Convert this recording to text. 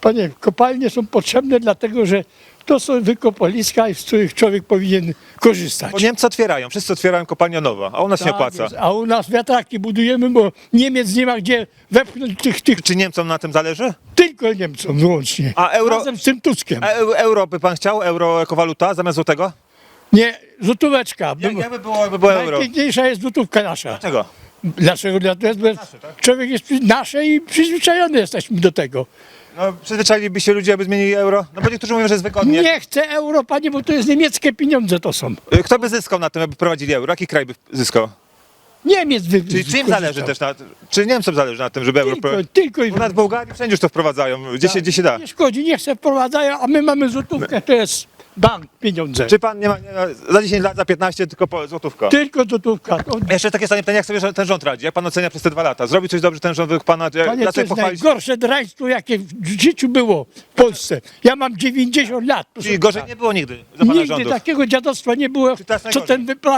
Panie, kopalnie są potrzebne dlatego, że to są wykopaliska, z których człowiek powinien korzystać. Bo Niemcy otwierają, wszyscy otwierają kopalnia nowa, a u nas nie Tak opłaca. jest. A u nas wiatraki budujemy, bo Niemiec nie ma gdzie wepchnąć tych, tych Czy Niemcom na tym zależy? tylko Niemcom wyłącznie. A euro- Razem z tym Tuskiem. A eu- euro by pan chciał? Euro jako waluta zamiast złotego? Nie, złotóweczka. Jak, jakby było, jakby było euro? Najpiękniejsza jest złotówka nasza. Dlaczego? Dlaczego? Dlatego, tak? człowiek jest nasze i przyzwyczajony jesteśmy do tego. No, przyzwyczailiby się ludzie, aby zmienili euro? No bo niektórzy mówią, że jest wygodnie. Nie chcę euro, panie, bo to jest niemieckie pieniądze to są. Y, Kto by zyskał na tym, aby prowadzili euro? Jaki kraj by zyskał? Niemiec wy, Czy, czy im zależy też na Czy Niemcom zależy na tym, żeby euro Tylko, tylko i w Bułgarii wszędzie już to wprowadzają, gdzie się, gdzie się da. Nie szkodzi, niech se wprowadzają, a my mamy złotówkę, to jest bank, pieniądze. Czy pan nie ma, nie ma za 10 lat, za 15 tylko po złotówka? Tylko złotówka. To, Jeszcze takie stanie pytanie, jak sobie ten rząd radzi? Jak pan ocenia przez te dwa lata? Zrobił coś dobrze ten rząd według pana? Panie, to jest pochwalić. najgorsze draństwo, jakie w życiu było w Polsce. Ja mam 90 lat. proszę Czyli gorzej pana. nie było nigdy za pana Nigdy rządów. takiego dziadostwa nie było, co najgorzej? ten wypra